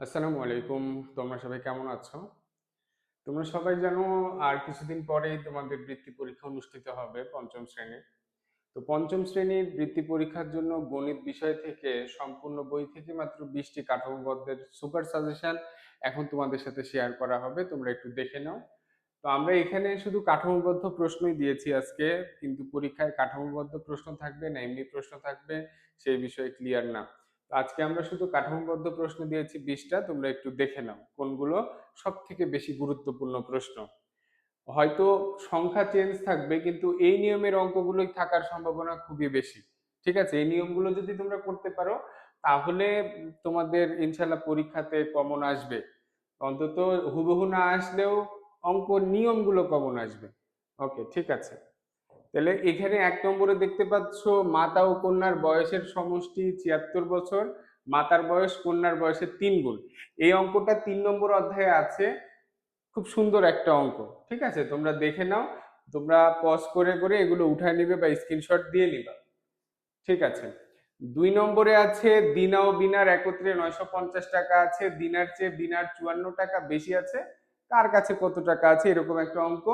আসসালামু আলাইকুম। তোমরা সবাই কেমন আছো? তোমরা সবাই জানো আর কিছুদিন পরেই তোমাদের বৃত্তি পরীক্ষা অনুষ্ঠিত হবে পঞ্চম শ্রেণির। তো পঞ্চম শ্রেণির বৃত্তি পরীক্ষার জন্য গণিত বিষয় থেকে সম্পূর্ণ বই থেকে মাত্র বিশটি কাঠামোবদ্ধের সুপার সাজেশন এখন তোমাদের সাথে শেয়ার করা হবে, তোমরা একটু দেখে নাও। তো আমরা এখানে শুধু কাঠামোবদ্ধ প্রশ্নই দিয়েছি আজকে, কিন্তু পরীক্ষায় কাঠামোবদ্ধ প্রশ্ন থাকবে না, এমনি প্রশ্ন থাকবে, সেই বিষয়ে ক্লিয়ার না। আজকে আমরা শুধু কাঠামোবদ্ধ প্রশ্ন দিয়েছি বিশটা, তোমরা একটু দেখে নাও কোনগুলো সব থেকে বেশি গুরুত্বপূর্ণ প্রশ্ন। হয়তো সংখ্যা চেঞ্জ থাকবে, কিন্তু এই নিয়মের অঙ্কগুলোই থাকার সম্ভাবনা খুবই বেশি। ঠিক আছে? এই নিয়মগুলো যদি তোমরা করতে পারো, তাহলে তোমাদের ইনশাল্লাহ পরীক্ষাতে কমন আসবে। অন্তত হুবহু না আসলেও অঙ্ক নিয়মগুলো কমন আসবে। ওকে ঠিক আছে। তাহলে এখানে এক নম্বরে দেখতে পাচ্ছ মাতা ও কন্যার বয়সের সমষ্টি ছিয়াত্তর বছর, মাতার বয়স কন্যার বয়সের তিন গুণ। এই অঙ্কটা তিন নম্বর অধ্যায়ে আছে। খুব সুন্দর একটা অঙ্ক, ঠিক আছে? তোমরা দেখে নাও। তোমরা পজ করে করে এগুলো উঠায় নিবে বা স্ক্রিনশট দিয়ে নিবা। ঠিক আছে? দুই নম্বরে আছে, দিনা ও বিনার একত্রে নয়শো পঞ্চাশ টাকা আছে। দিনার চেয়ে বিনার চুয়ান্ন টাকা বেশি আছে। কার কাছে কত টাকা আছে? এরকম একটা অঙ্ক।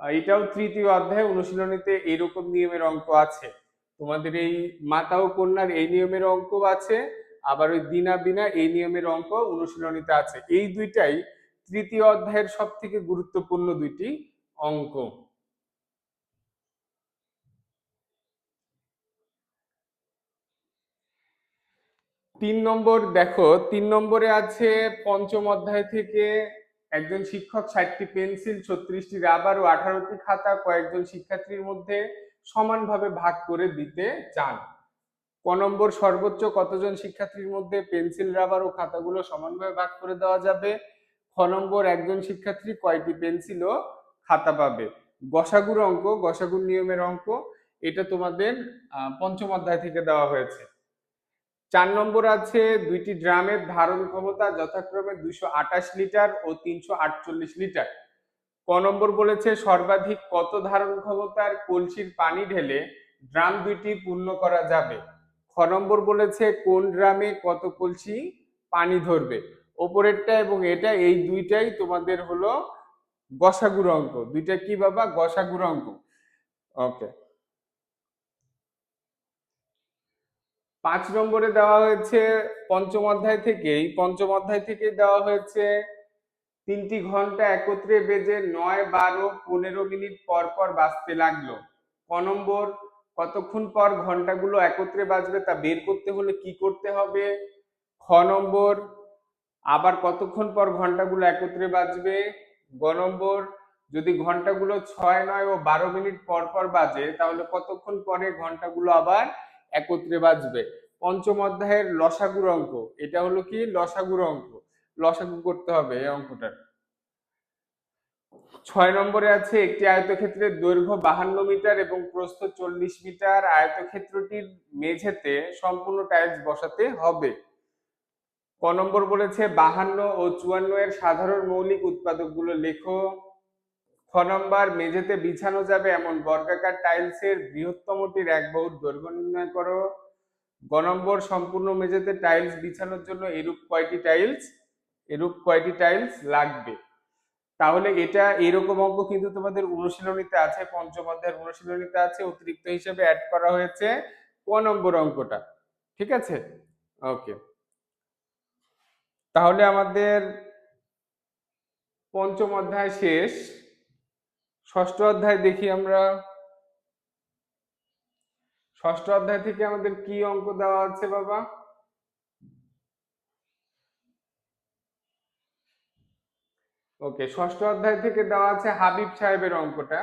এটাও তৃতীয় অধ্যায়, অনুশীলনীতে এরকম নিয়মের অঙ্ক আছে। তোমাদের এই মাতা ও কন্যার এই নিয়মের অঙ্ক আছে, আবার ওই দিনা বিনা এই নিয়মের অঙ্ক অনুশীলনীতে আছে। এই দুইটাই তৃতীয় অধ্যায়ের সব থেকে গুরুত্বপূর্ণ দুইটি অঙ্ক। তিন নম্বর, দেখো, তিন নম্বরে আছে পঞ্চম অধ্যায় থেকে একজন শিক্ষক ষাটটি পেন্সিল, ছত্রিশটি রাবার ও আঠারোটি খাতা কয়েকজন শিক্ষার্থীর মধ্যে সমানভাবে ভাগ করে দিতে চান। ক নম্বর সর্বোচ্চ কতজন শিক্ষার্থীর মধ্যে পেন্সিল, রাবার ও খাতাগুলো সমানভাবে ভাগ করে দেওয়া যাবে? খ নম্বর একজন শিক্ষার্থী কয়টি পেন্সিল ও খাতা পাবে? গসাগুর অঙ্ক, গসাগুর নিয়মের অঙ্ক, এটা তোমাদের পঞ্চম অধ্যায় থেকে দেওয়া হয়েছে। চার নম্বর আছে দুইটি ড্রামের ধারণ ক্ষমতা যথাক্রমে দুইশো আঠাশ লিটার ও তিনশো আটচল্লিশ লিটার। ক নম্বর বলেছে সর্বাধিক কত ধারণ ক্ষমতার কলসির পানি ঢেলে ড্রাম দুইটি পূর্ণ করা যাবে? খ নম্বর বলেছে কোন ড্রামে কত কলসি পানি ধরবে? ওপরেরটা এবং এটা, এই দুইটাই তোমাদের হলো গসাগুর অঙ্ক। দুইটা কি বাবা? গসাগুর অঙ্ক। ওকে। পাঁচ নম্বরে দেওয়া হয়েছে পঞ্চম অধ্যায় থেকেই। পঞ্চম অধ্যায় থেকে দেওয়া হয়েছে, তিনটি ঘণ্টা একত্রে বেজে নয়, বারো, পনেরো মিনিট পর পর বাজতে লাগল। ক নম্বর, কতক্ষণ পর ঘন্টাগুলো একত্রে বাজবে তা বের করতে হলে কি করতে হবে? খ নম্বর, আবার কতক্ষণ পর ঘন্টাগুলো একত্রে বাজবে? গ নম্বর, যদি ঘন্টাগুলো ছয়, নয় ও বারো মিনিট পর পর বাজে, তাহলে কতক্ষণ পরে ঘন্টাগুলো আবার একত্রে বাজবে। পঞ্চম অধ্যায়ের লসাগুর অঙ্ক। এটা হলো কি? লসাগুর অঙ্ক। লসাগু করতে হবে এই অঙ্কটার। ছয় নম্বরে আছে একটি আয়তক্ষেত্রের দৈর্ঘ্য বাহান্ন মিটার এবং প্রস্থ চল্লিশ মিটার। আয়তক্ষেত্রটির মেঝেতে সম্পূর্ণ টাইলস বসাতে হবে। ক নম্বর বলেছে, বাহান্ন ও চুয়ান্ন এর সাধারণ মৌলিক উৎপাদকগুলো লেখো। খ নম্বর, মেঝেতে বিছানো যাবে এমন বর্গাকার টাইলসের বৃহত্তমটির এক বাহুর দৈর্ঘ্য নির্ণয় করো। গ নম্বর, সম্পূর্ণ মেঝেতে টাইলস বিছানোর জন্য এরূপ কয়টি টাইলস? এরূপ কয়টি টাইলস লাগবে? তাহলে এটা এরকম অঙ্ক কিন্তু তোমাদের অনুশীলনীতে আছে, পঞ্চম অধ্যায়ের অনুশীলনীতে আছে, অতিরিক্ত হিসেবে অ্যাড করা হয়েছে ক নম্বর অঙ্কটা। ঠিক আছে? ওকে তাহলে আমাদের পঞ্চম অধ্যায় শেষ। ষষ্ঠ অধ্যায় দেখি আমরা। ষষ্ঠ অধ্যায় থেকে আমাদের কি অঙ্ক দেওয়া আছে বাবা? ওকে, ষষ্ঠ অধ্যায় থেকে দেওয়া আছে হাবিব সাহেবের অঙ্কটা।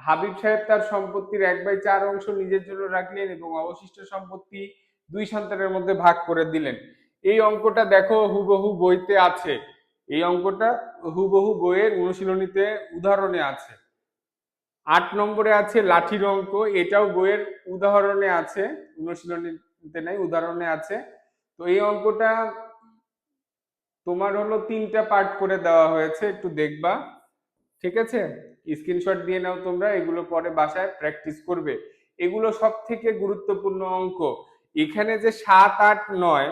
হাবিব সাহেব তার সম্পত্তির এক বাই চার অংশ নিজের জন্য রাখলেন এবং অবশিষ্ট সম্পত্তি দুই সন্তানের মধ্যে ভাগ করে দিলেন। এই অঙ্কটা দেখো হুবহু বইতে আছে। এই অঙ্কটা হুবহু বইয়ের অনুশীলনীতে উদাহরণে আছে। আট নম্বরে আছে লাঠির অঙ্ক, এটাও বইয়ের উদাহরণে আছে, অনুশীলনীতে নাই, উদাহরণে আছে। তো এই অঙ্কটা তোমার হলো তিনটা পার্ট করে দেওয়া হয়েছে, একটু দেখবা। ঠিক আছে? স্ক্রিনশট দিয়ে নাও তোমরা, এগুলো পরে বাসায় প্র্যাকটিস করবে। এগুলো সব থেকে গুরুত্বপূর্ণ অঙ্ক। এখানে যে সাত, আট, নয়,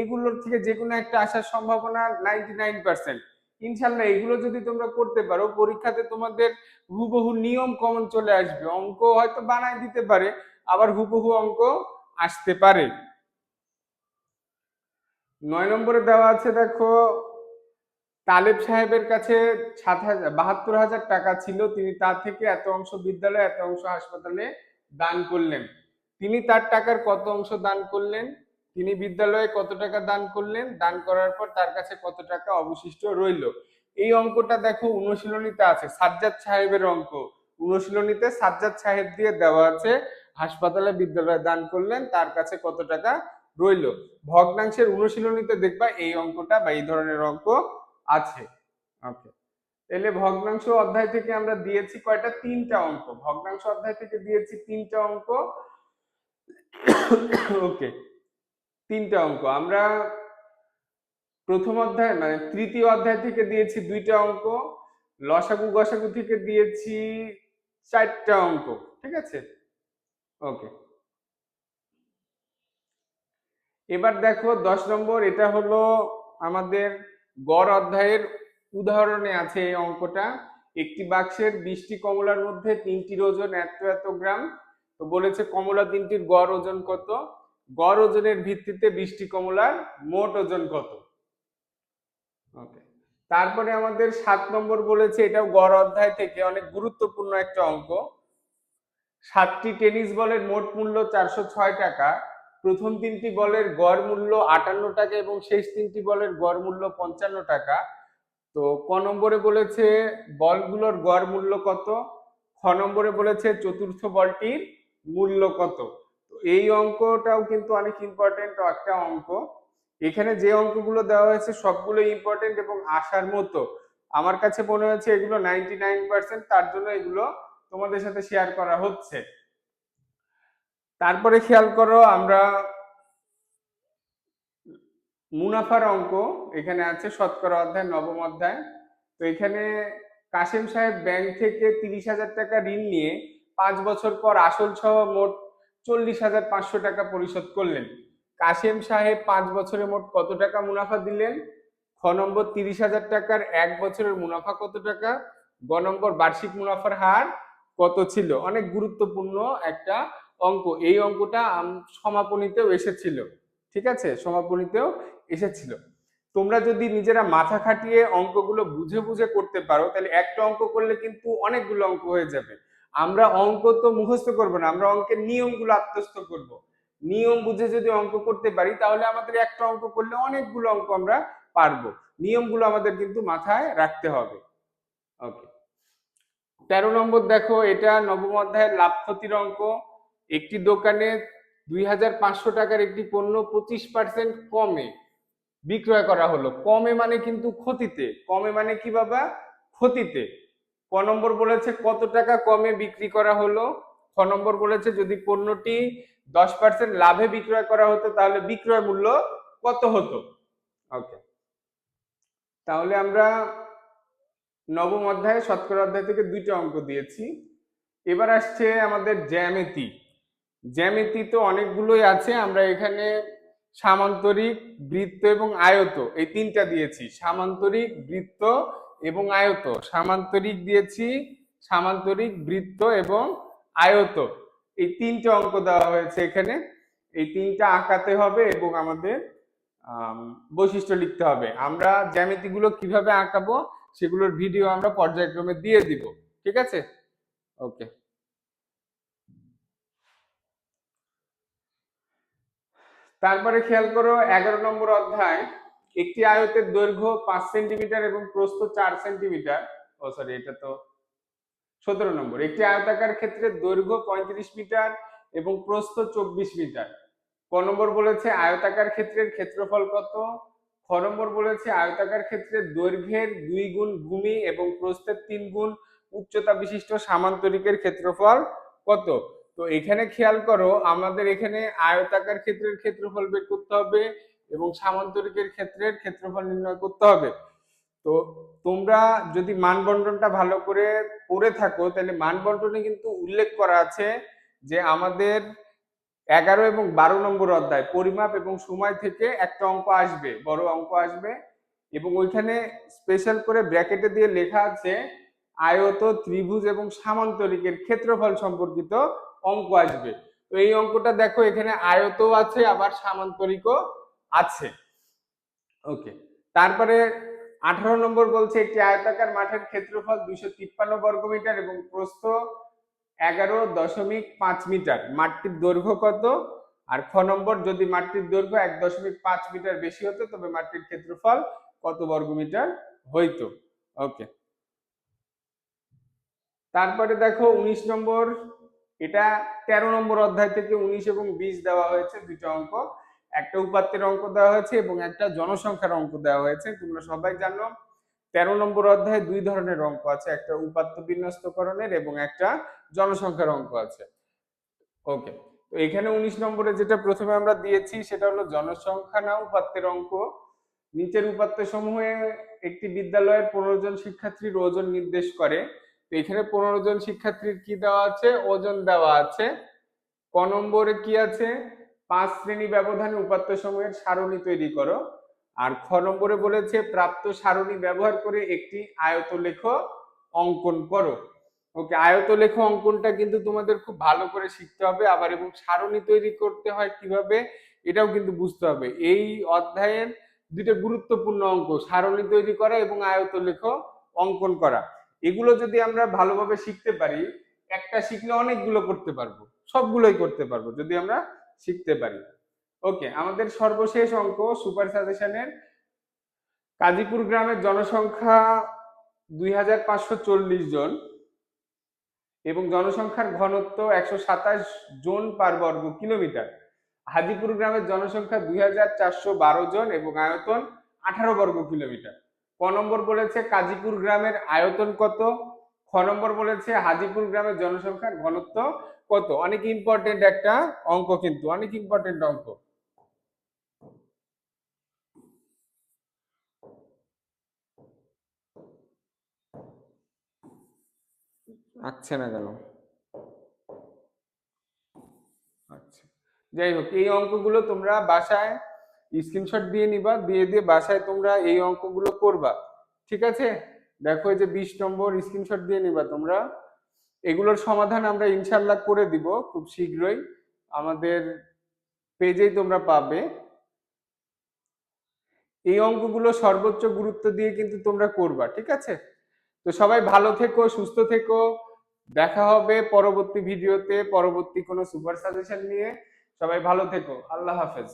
এগুলোর থেকে যে কোনো একটা আসার সম্ভাবনা নাইনটি নাইন পার্সেন্ট ইনশাল্লাহ এগুলো যদি তোমরা করতে পারো, পরীক্ষাতে তোমাদের হুবহু নিয়ম কমন চলে আসবে। অঙ্ক হয়তো বানায় দিতে পারে, আবার হুবহু অঙ্ক আসতে পারে। নয় নম্বরে দেওয়া আছে, দেখো, তালেব সাহেবের কাছে সাত হাজার, বাহাত্তর হাজার টাকা ছিল। তিনি তার থেকে এত অংশ বিদ্যালয়ে, এত অংশ হাসপাতালে দান করলেন। তিনি তার টাকার কত অংশ দান করলেন? তিনি বিদ্যালয়ে কত টাকা দান করলেন? দান করার পর তার কাছে কত টাকা অবশিষ্ট রইল? এই অঙ্কটা দেখো অনুশীলনীতে আছে। সাজ্জাদ সাহেবের অঙ্ক। অনুশীলনীতে সাজ্জাদ সাহেব দিয়ে দেওয়া আছে, হাসপাতালে বিদ্যালয়ে দান করলেন, তার কাছে কত টাকা রইল? ভগ্নাংশের অনুশীলনীতে দেখবা এই অঙ্কটা বা এই ধরনের অঙ্ক আছে। ওকে তাহলে ভগ্নাংশ অধ্যায় থেকে আমরা দিয়েছি কয়টা? তিনটা অঙ্ক। ভগ্নাংশ অধ্যায় থেকে দিয়েছি তিনটা অঙ্ক। ওকে তিনটা অঙ্ক। আমরা প্রথম অধ্যায় মানে তৃতীয় অধ্যায় থেকে দিয়েছি দুইটা অঙ্ক, লসাগু গসাগু থেকে দিয়েছি চারটা অঙ্ক, ঠিক আছে? ওকে। এবার দেখো, দশ নম্বর, এটা হলো আমাদের গড় অধ্যায়ের উদাহরণে আছে এই অঙ্কটা। একটি বাক্সের বিশটি কমলার মধ্যে তিনটির ওজন এত এত গ্রাম? তো বলেছে কমলা তিনটির গড় ওজন কত? গড় ওজনের ভিত্তিতে বৃষ্টি কমলার মোট ওজন কত? ওকে তারপরে আমাদের সাত নম্বর বলেছে, এটাও গড় অধ্যায় থেকে অনেক গুরুত্বপূর্ণ একটা অঙ্ক। সাতটি টেনিস বলের মোট মূল্য চারশো ছয় টাকা। প্রথম তিনটি বলের গড় মূল্য আটান্ন টাকা এবং শেষ তিনটি বলের গড় মূল্য পঞ্চান্ন টাকা। তো ক নম্বরে বলেছে, বলগুলোর গড় মূল্য কত? খ নম্বরে বলেছে, চতুর্থ বলটির মূল্য কত? তো এই অঙ্কটাও কিন্তু অনেক ইম্পর্টেন্ট একটা অঙ্ক। এখানে যে অঙ্কগুলো দেওয়া হয়েছে সবগুলো ইম্পর্টেন্ট এবং আসার মতো। আমার কাছে মনে হয়েছে এগুলো নাইনটি নাইন পার্সেন্ট তার জন্য এগুলো তোমাদের সাথে শেয়ার করা হচ্ছে। তারপরে খেয়াল করো আমরা মুনাফার অঙ্ক, এখানে আছে শতকরা অধ্যায়, নবম অধ্যায়। তো এখানে কাশেম সাহেব ব্যাংক থেকে তিরিশ হাজার টাকা ঋণ নিয়ে পাঁচ বছর পর আসল সহ মোট চল্লিশ হাজার পাঁচশো টাকা পরিশোধ করলেন। কাশেম সাহেব পাঁচ বছরে মোট কত টাকা মুনাফা দিলেন? খ নম্বর তিরিশ হাজার টাকার এক বছরের মুনাফা কত টাকা? গ নম্বর বার্ষিক মুনাফার হার কত ছিল? অনেক গুরুত্বপূর্ণ একটা অঙ্ক। এই অঙ্কটা সমাপনীতেও এসেছিল। ঠিক আছে? সমাপনীতেও এসেছিল। তোমরা যদি নিজেরা মাথা খাটিয়ে অঙ্কগুলো বুঝে বুঝে করতে পারো, তাহলে একটা অঙ্ক করলে কিন্তু অনেকগুলো অঙ্ক হয়ে যাবে। আমরা অঙ্ক তো মুখস্থ করব না, আমরা অঙ্কের নিয়মগুলো আত্মস্থ করব। নিয়ম বুঝে যদি অঙ্ক করতে পারি, তাহলে আমাদের একটা অঙ্ক করলে অনেকগুলো অঙ্ক আমরা পারব। নিয়মগুলো আমাদের কিন্তু মাথায় রাখতে হবে। ওকে তেরো নম্বর দেখো, এটা নবম অধ্যায়ের লাভ ক্ষতির অঙ্ক। একটি দোকানে দুই হাজার পাঁচশো টাকার একটি পণ্য পঁচিশ পার্সেন্ট কমে বিক্রয় করা হলো। কমে মানে কিন্তু ক্ষতিতে, কমে মানে কি বাবা? ক্ষতিতে। ক নম্বর বলেছে, কত টাকা কমে বিক্রি করা হলো? খ নম্বর বলেছে, যদি পণ্যটি দশ পার্সেন্ট লাভে বিক্রয় করা হতো, তাহলে বিক্রয় মূল্য কত হতো? ওকে তাহলে আমরা নবম অধ্যায়ে, শতকরা অধ্যায় থেকে দুইটা অঙ্ক দিয়েছি। এবার আসছে আমাদের জ্যামিতি। জ্যামিতি তো অনেকগুলোই আছে, আমরা এখানে সামান্তরিক, বৃত্ত এবং আয়ত, এই তিনটা দিয়েছি। সামান্তরিক, বৃত্ত এবং আয়ত। সামান্তরিক দিয়েছি, সামান্তরিক, বৃত্ত এবং আয়ত। এই তিনটা অঙ্ক দেওয়া হয়েছে এখানে। এই তিনটা আঁকাতে হবে এবং আমাদের বৈশিষ্ট্য লিখতে হবে। আমরা জ্যামিতিগুলো কীভাবে আঁকাবো সেগুলোর ভিডিও আমরা পর্যায়ক্রমে দিয়ে দিব। ঠিক আছে? ওকে। তারপরে খেয়াল করো, এগারো নম্বর অধ্যায়। একটি আয়তের দৈর্ঘ্য পাঁচ সেন্টিমিটার এবং প্রস্থ চার সেন্টিমিটার। ও সরি এটা তো সতেরো নম্বর। একটি আয়তাকার ক্ষেত্রে দৈর্ঘ্য পঁয়ত্রিশ মিটার এবং প্রস্থ চব্বিশ মিটার। ক নম্বর বলেছে আয়তাকার ক্ষেত্রের ক্ষেত্রফল কত? খ নম্বর বলেছে আয়তাকার ক্ষেত্রে দৈর্ঘ্যের দুই গুণ ভূমি এবং প্রস্থের তিন গুণ উচ্চতা বিশিষ্ট সামান্তরিকের ক্ষেত্রফল কত? তো এখানে খেয়াল করো, আমাদের এখানে আয়তাকার ক্ষেত্রের ক্ষেত্রফল বের করতে হবে এবং সামান্তরিকের ক্ষেত্রের ক্ষেত্রফল নির্ণয় করতে হবে। তো তোমরা যদি মান বন্টনটা ভালো করে পড়ে থাকো, তাহলে মান বন্টনে কিন্তু উল্লেখ করা আছে যে আমাদের এগারো এবং বারো নম্বর অধ্যায় পরিমাপ এবং সময় থেকে একটা অঙ্ক আসবে, বড় অঙ্ক আসবে এবং ওইখানে স্পেশাল করে ব্র্যাকেটে দিয়ে লেখা আছে, আয়ত, ত্রিভুজ এবং সামান্তরিকের ক্ষেত্রফল সম্পর্কিত অঙ্ক আসবে। তো এই অঙ্কটা দেখো, এখানে আয়ত আছে, আবার সামান্তরিকও আছে। ওকে তারপরে আঠারো নম্বর বলছে, একটি আয়তাকার মাঠের ক্ষেত্রফল দুইশো তিপ্পান্ন বর্গমিটার এবং প্রস্থ এগারো দশমিক পাঁচ মিটার। মাঠটির দৈর্ঘ্য কত? আর খ নম্বর, যদি মাঠটির দৈর্ঘ্য এক দশমিক পাঁচ মিটার বেশি হতো, তবে মাঠটির ক্ষেত্রফল কত বর্গমিটার হইতো? ওকে তারপরে দেখো, উনিশ নম্বর, এটা তেরো নম্বর অধ্যায় থেকে উনিশ এবং বিশ দেওয়া হয়েছে দুটো অঙ্ক। একটা উপাত্তের অঙ্ক দেওয়া হয়েছে এবং একটা জনসংখ্যার অঙ্ক দেওয়া হয়েছে। তোমরা সবাই জানো, তেরো নম্বর অধ্যায়ে দুই ধরনের অঙ্ক আছে, একটা উপাত্ত বিন্যস্তকরণের এবং একটা জনসংখ্যার অঙ্ক আছে। ওকে, তো এখানে উনিশ নম্বরে যেটা প্রথমে আমরা দিয়েছি, সেটা হলো জনসংখ্যা না উপাত্তের অঙ্ক। নিচের উপাত্ত সমূহে একটি বিদ্যালয়ের পনেরো জন শিক্ষার্থীর ওজন নির্দেশ করে। তো এখানে পনেরো জন শিক্ষার্থীর কি দেওয়া আছে? ওজন দেওয়া আছে। ক নম্বরে কি আছে? পাঁচ শ্রেণি ব্যবধানে উপাত্ত সমূহের সারণী তৈরি করো। আর খ নম্বরে বলেছে, প্রাপ্ত সারণী ব্যবহার করে একটি আয়তলেখ অঙ্কন করো। ওকে, আয়তলেখ অঙ্কনটা কিন্তু তোমাদের খুব ভালো করে শিখতে হবে। আবার এবং সারণী তৈরি করতে হয় কীভাবে, এটাও কিন্তু বুঝতে হবে। এই অধ্যায়ের দুটো গুরুত্বপূর্ণ অঙ্ক, সারণী তৈরি করা এবং আয়তলেখ অঙ্কন করা। এগুলো যদি আমরা ভালোভাবে শিখতে পারি, একটা শিখলে অনেকগুলো করতে পারব, সবগুলোই করতে পারব। যদি আমরা শিখতে পারি। ওকে আমাদের সর্বশেষ অঙ্ক সুপার সাজেশনের কাজীপুর গ্রামের জনসংখ্যা দুই হাজার পাঁচশো চল্লিশ জন এবং জনসংখ্যার ঘনত্ব একশো সাতাশ জন পার বর্গ কিলোমিটার। হাজিপুর গ্রামের জনসংখ্যা দুই হাজার চারশো বারো জন এবং আয়তন আঠারো বর্গ কিলোমিটার। ক নম্বর বলেছে কাজীপুর গ্রামের আয়তন কত? খ নম্বর বলেছে, হাজিপুর গ্রামের জনসংখ্যার ঘনত্ব কত? অনেক ইম্পর্টেন্ট একটা অঙ্ক কিন্তু, অনেক ইম্পর্টেন্ট অঙ্ক। আচ্ছা না কেন? আচ্ছা যাই হোক, এই অঙ্কগুলো তোমরা বাসায় স্ক্রিনশট দিয়ে নিবা, দিয়ে দিয়ে বাসায় তোমরা এই অঙ্কগুলো করবা, ঠিক আছে? দেখো এই যে বিশ নম্বর স্ক্রিনশট দিয়ে নিবা তোমরা। এগুলোর সমাধান আমরা ইনশাল্লাহ করে দিব খুব শীঘ্রই। আমাদের পেজেই তোমরা পাবে। এই অঙ্কগুলো সর্বোচ্চ গুরুত্ব দিয়ে কিন্তু তোমরা করবা, ঠিক আছে? তো সবাই ভালো থেকো, সুস্থ থেকো। দেখা হবে পরবর্তী ভিডিওতে, পরবর্তী কোনো সুপার সাজেশন নিয়ে। সবাই ভালো থেকো। আল্লাহ হাফেজ।